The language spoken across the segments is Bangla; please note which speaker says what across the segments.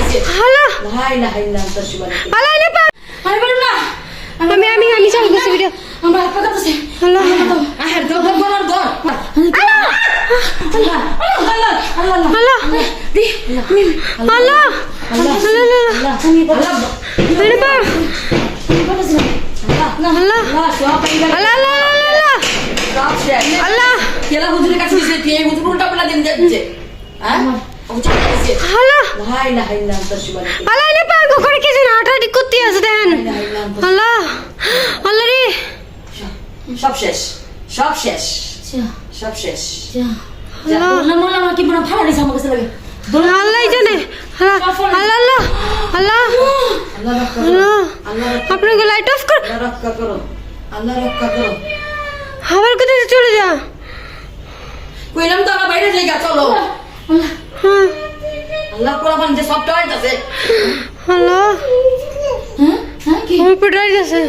Speaker 1: লা ইলাহা ইল্লা আনতা সুবহানাকা
Speaker 2: আল্লাহ নে পা
Speaker 1: আমি পারব না
Speaker 2: আমি আমি আমি চালু করছি ভিডিও
Speaker 1: আমরা হাত পা কাঁপতেছে
Speaker 2: আল্লাহ
Speaker 1: আহের দর দর দর দর আল্লাহ আল্লাহ আল্লাহ আল্লাহ
Speaker 2: আল্লাহ
Speaker 1: দি
Speaker 2: আল্লাহ আল্লাহ
Speaker 1: তুমি আল্লাহ
Speaker 2: নে পা
Speaker 1: আল্লাহ
Speaker 2: আল্লাহ
Speaker 1: আল্লাহ
Speaker 2: আল্লাহ আল্লাহ আল্লাহ
Speaker 1: কেলা হুজুরের কাছে হুজুর উল্টা পাল্টা দিন যাচ্ছে হ্যাঁ ও চালা দিছে
Speaker 2: আল্লাহ।
Speaker 1: লা ইলাহা ইল্লা আনতা সুবহানাকা
Speaker 2: আল্লাহ নে পা করে কিছু না আটা করতে আছে দেন।
Speaker 1: লা ইলাহা ইল্লা আনতা
Speaker 2: আল্লাহ আল্লাহ রে।
Speaker 1: সব শেষ সব শেষ সব শেষ।
Speaker 2: আল্লাহ। আল্লাহ জানে আল্লাহ আল্লাহ আল্লাহ আল্লাহ।
Speaker 1: আল্লাহ রক্ষা করো।
Speaker 2: আল্লাহ
Speaker 1: আল্লাহ রক্ষা
Speaker 2: আপনাকে লাইট অফ কর।
Speaker 1: রক্ষা করো। আল্লাহ রক্ষা করো।
Speaker 2: আবার কোথায় চলে যা।
Speaker 1: কইলাম তো আমার বাইরে জায়গা চলো।
Speaker 2: হ্যাঁ
Speaker 1: আল্লাহ যে সব টাইট আছে
Speaker 2: আছে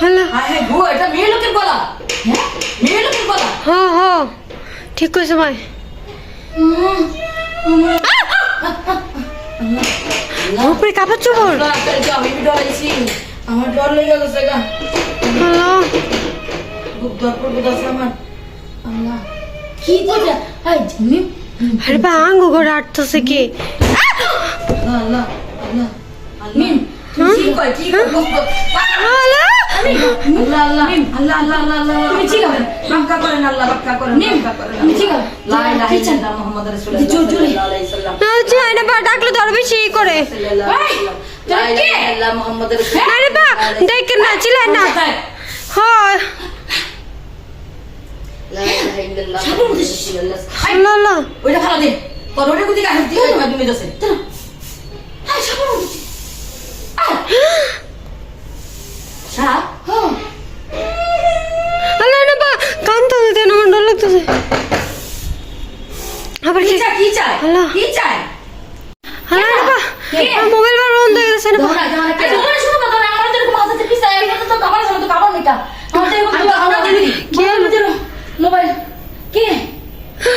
Speaker 1: হ্যাঁ হ্যাঁ গো এটা মেয়ে লোকের গলা। হ্যাঁ? মেয়ে লোকের গলা।
Speaker 2: হ্যাঁ হ্যাঁ। ঠিক কইছে ভাই। উপরে কাপড় চোপড়।
Speaker 1: আমি আমার ডর লেগে গেছে গা।
Speaker 2: আল্লাহ
Speaker 1: খুব ডর পড়বে গেছে আমার আল্লাহ
Speaker 3: কি করে হাই তুমি
Speaker 2: আরে বা আঙ্গু ঘরে আটতেছে কি
Speaker 1: আল্লাহ আল্লাহ আল্লাহ মিম কি কয় কি কয় বস বস
Speaker 2: আল্লাহ
Speaker 1: আল্লাহ আল্লাহ আল্লাহ আল্লাহ আল্লাহ আল্লাহ
Speaker 3: তুমি ঠিক হবে।
Speaker 1: রক্ষা করেন আল্লাহ রক্ষা করেন
Speaker 3: নিম, তুমি ঠিক হবে।
Speaker 1: লা ইলাহা ইল্লাল্লাহ মুহাম্মাদুর রাসূলুল্লাহ সাল্লাল্লাহু আলাইহি সাল্লাম
Speaker 2: আচ্ছা এটা বা ডাকলে ধর বেশি করে
Speaker 1: লা ইলাহা ইল্লাল্লাহ মুহাম্মাদুর রাসূলুল্লাহ
Speaker 2: আরে বা দেখেন না ছিলেন না? হয়
Speaker 3: হ্যাঁ
Speaker 2: না হয়ে
Speaker 3: আচ্ছা মোবাইল। কে?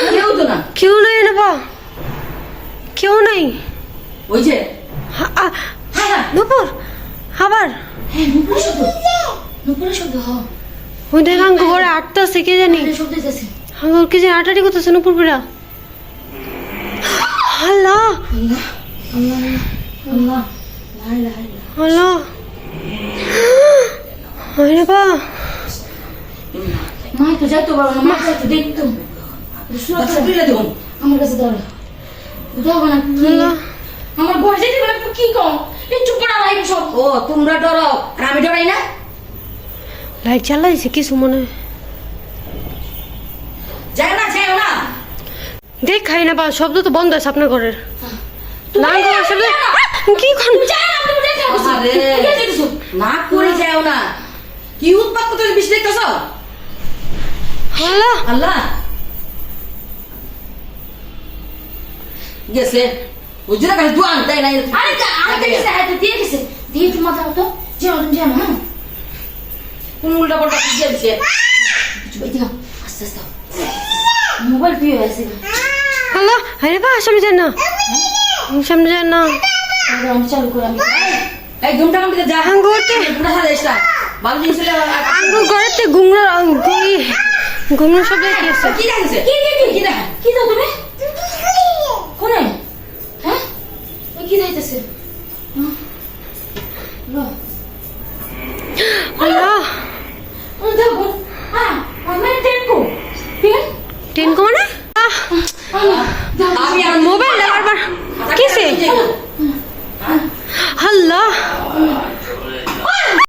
Speaker 1: কেউ তো না।
Speaker 2: কেউ নাই না বা। কেউ নাই।
Speaker 1: ওই যে।
Speaker 2: হা-
Speaker 1: হ্যাঁ হ্যাঁ।
Speaker 2: নুপুর আবার।
Speaker 3: হ্যাঁ নুপুরের শব্দ নুপুরের শব্দ হ্যাঁ
Speaker 2: ওই দেখ আঙ্গু ঘরে আটটাছে কে জানি।
Speaker 3: শব্দ যাচ্ছে
Speaker 2: আঙ্গুর কে জানি আটাটি করতেছে নুপুর বিড়া। আল্লাহ।
Speaker 3: আল্লাহ। আল্লাহ। আল্লাহ।
Speaker 2: আল্লাহ। আরে বা।
Speaker 3: মা তো যাইতো না মা যাইতো দেখতো আমার কাছে দাও দাও না তুমি আমার ঘর যেতে পারে কি কম এই চুপ করা সব
Speaker 1: ও তোমরা ডরো আর আমি ডরাই না
Speaker 2: লাইট জ্বালাইছে কিছু মনে।
Speaker 1: না না
Speaker 2: দেখ খাই না বা শব্দ তো বন্ধ আছে আপনার ঘরের না কি কোন
Speaker 1: আরে না করে যাও না কি উৎপাত বেশি দেখতেছ
Speaker 2: আল্লাহ।
Speaker 1: আল্লাহ। গেছে। বুঝলে কাছে দু আন তাই নাই।
Speaker 3: আরে আরে কিসে হাতে দিয়ে গেছে। দিয়ে একটু মাথা হতো যেও যেও হ্যাঁ।
Speaker 1: কোন উল্টা পাল্টা কি দিয়েছে
Speaker 3: কিছু আস্তে আস্তে। মোবাইল প্রিয় হয়েছে
Speaker 2: আল্লাহ আরে বা সামনে যান না। সামনে যান না।
Speaker 3: আমি চালু করে আমি
Speaker 1: এই ঘুমটা কামতে যা। পুরা সাদা এসটা ভালো জিনিস
Speaker 2: আঙ্গুর ঘরেতে ঘুমরা গুই ঘুমরা শব্দ কি আছে?
Speaker 1: কি দেখেছে
Speaker 3: কি কি কি কি দাও তুমি? কোনে? হ্যাঁ? ওই কি যাইতেছে? লো।
Speaker 2: আল্লাহ!
Speaker 3: ওই দেখো হ্যাঁ আমার
Speaker 2: মানে?